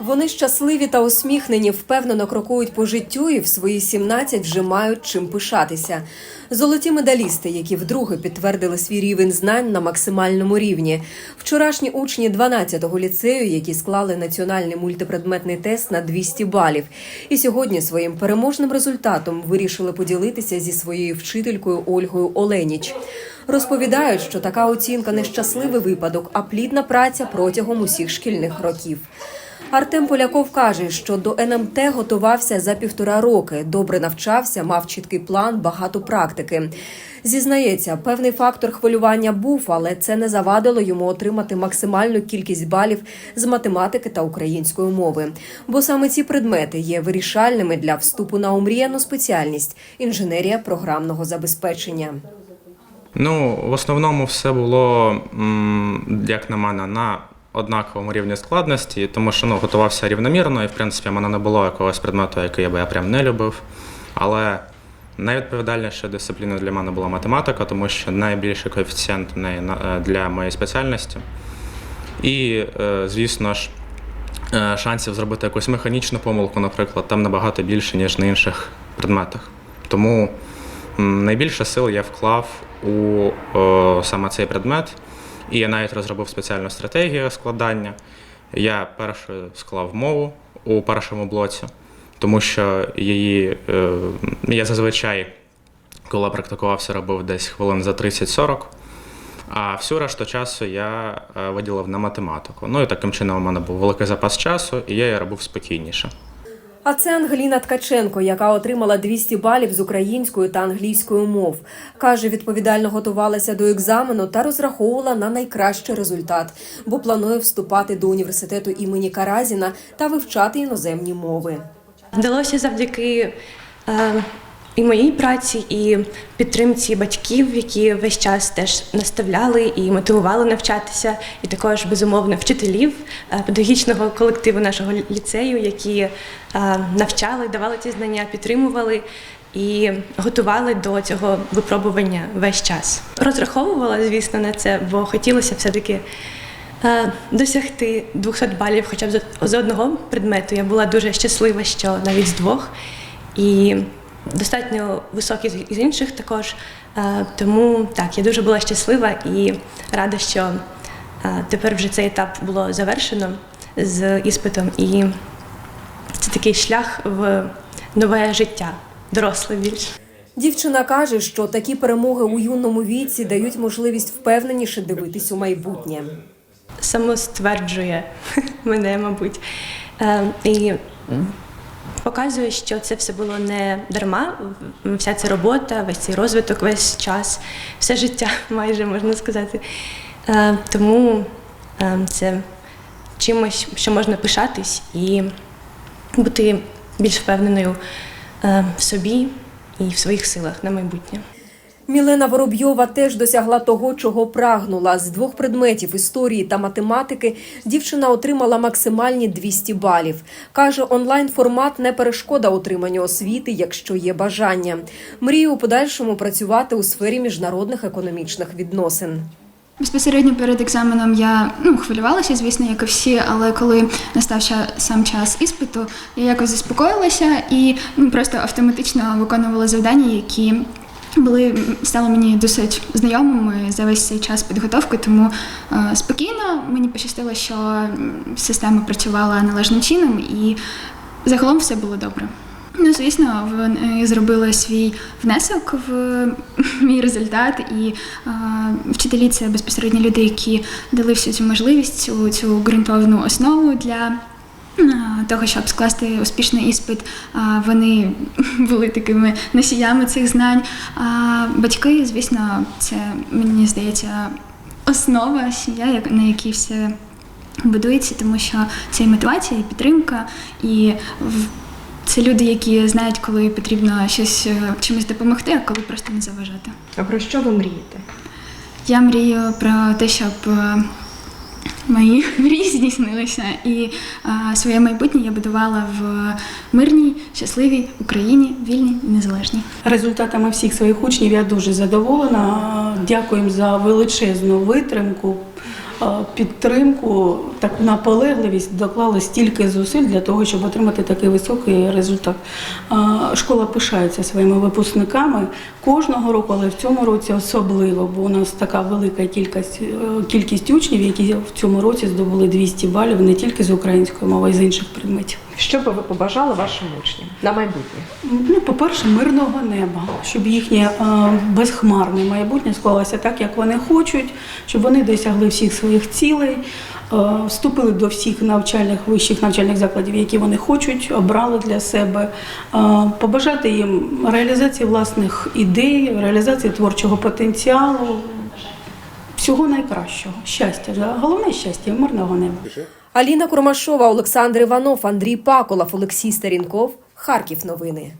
Вони щасливі та усміхнені, впевнено крокують по життю і в свої 17 вже мають чим пишатися. Золоті медалісти, які вдруге підтвердили свій рівень знань на максимальному рівні. Вчорашні учні 12-го ліцею, які склали національний мультипредметний тест на 200 балів, і сьогодні своїм переможним результатом вирішили поділитися зі своєю вчителькою Ольгою Оленіч. Розповідають, що така оцінка не щасливий випадок, а плідна праця протягом усіх шкільних років. Артем Поляков каже, що до НМТ готувався за півтора роки. Добре навчався, мав чіткий план, багато практики. Зізнається, певний фактор хвилювання був, але це не завадило йому отримати максимальну кількість балів з математики та української мови. Бо саме ці предмети є вирішальними для вступу на омріяну спеціальність інженерія програмного забезпечення. Ну, в основному все було, як на мене, на однаковому рівні складності, тому що ну, готувався рівномірно, і в принципі в мене не було якогось предмету, який би я прям не любив. Але найвідповідальніша дисципліна для мене була математика, тому що найбільший коефіцієнт е, для моєї спеціальності. І, е, звісно ж, е, шансів зробити якусь механічну помилку, наприклад, там набагато більше, ніж на інших предметах. Тому найбільше сил я вклав у саме цей предмет, і я навіть розробив спеціальну стратегію складання. Я першою склав мову у першому блоці, тому що її е, я зазвичай, коли практикувався, робив десь хвилин за 30-40. А всю решту часу я е, виділив на математику. Ну і таким чином у мене був великий запас часу, і я її робив спокійніше. А це Ангеліна Ткаченко, яка отримала 200 балів з української та англійської мов. Каже, відповідально готувалася до екзамену та розраховувала на найкращий результат, бо планує вступати до університету імені Каразіна та вивчати іноземні мови. Вдалося завдяки е, і моїй праці, і підтримці батьків, які весь час теж наставляли і мотивували навчатися, і також безумовно вчителів е, педагогічного колективу нашого ліцею, які е, навчали, давали ці знання, підтримували. І готували до цього випробування весь час. Розраховувала, звісно, на це, бо хотілося все-таки Е, Досягти 200 балів хоча б з- з одного предмету. Я була дуже щаслива, що навіть з двох. І достатньо високі з- інших також. Е, Тому так, я дуже була щаслива і рада, що е, тепер вже цей етап було завершено з іспитом. І це такий шлях в нове життя, доросле більше. Дівчина каже, що такі перемоги у юному віці дають можливість впевненіше дивитись у майбутнє. самостверджує мене, мабуть. Е, і показує, що це все було не дарма. Вся ця робота, весь цей розвиток, весь час, все життя, майже можна сказати. Е, тому е, це чимось, що можна пишатись і бути більш впевненою е, в собі і в своїх силах на майбутнє. Мілена Воробйова теж досягла того, чого прагнула. З двох предметів історії та математики дівчина отримала максимальні 200 балів. Каже, онлайн-формат не перешкода отриманню освіти, якщо є бажання. Мріє у подальшому працювати у сфері міжнародних економічних відносин. Безпосередньо перед екзаменом я ну, хвилювалася, звісно, як і всі, але коли настав сам час іспиту, я якось заспокоїлася і ну, просто автоматично виконувала завдання, які були стали мені досить знайомими за весь цей час підготовки, тому е, спокійно мені пощастило, що система працювала належним чином і загалом все було добре. Ну, звісно, вони зробили свій внесок в мій результат, і е, вчителі це безпосередньо люди, які дали всю цю можливість, цю, цю ґрунтовну основу для того, щоб скласти успішний іспит. Вони були такими носіями цих знань. А батьки, звісно, це мені здається основа сім'я, на якій все будується, тому що це і мотивація, і підтримка, і це люди, які знають, коли потрібно щось е, чимось допомогти, а коли просто не заважати. А про що ви мрієте? Я мрію про те, щоб е, мої мрії здійснилися, і е, своє майбутнє я будувала в мирній, щасливій Україні, вільній і незалежній. Результатами всіх своїх учнів я дуже задоволена. Дякую за величезну витримку. Е, підтримку, таку наполегливість доклали стільки зусиль для того, щоб отримати такий високий результат. Е, Школа пишається своїми випускниками кожного року, але в цьому році особливо, бо у нас така велика кількість, е, кількість учнів, які в цьому році здобули 200 балів не тільки з української мови, а й з інших предметів. Що би ви побажали вашим учням на майбутнє? Ну, по-перше, мирного неба, щоб їхнє е, безхмарне майбутнє склалося так, як вони хочуть, щоб вони досягли всіх своїх цілей, е, вступили до всіх навчальних вищих навчальних закладів, які вони хочуть, обрали для себе, е, побажати їм реалізації власних ідей, реалізації творчого потенціалу. Всього найкращого, щастя, головне щастя, мирного неба. Аліна Курмашова, Олександр Іванов, Андрій Паколов, Олексій Старінков. Харків новини.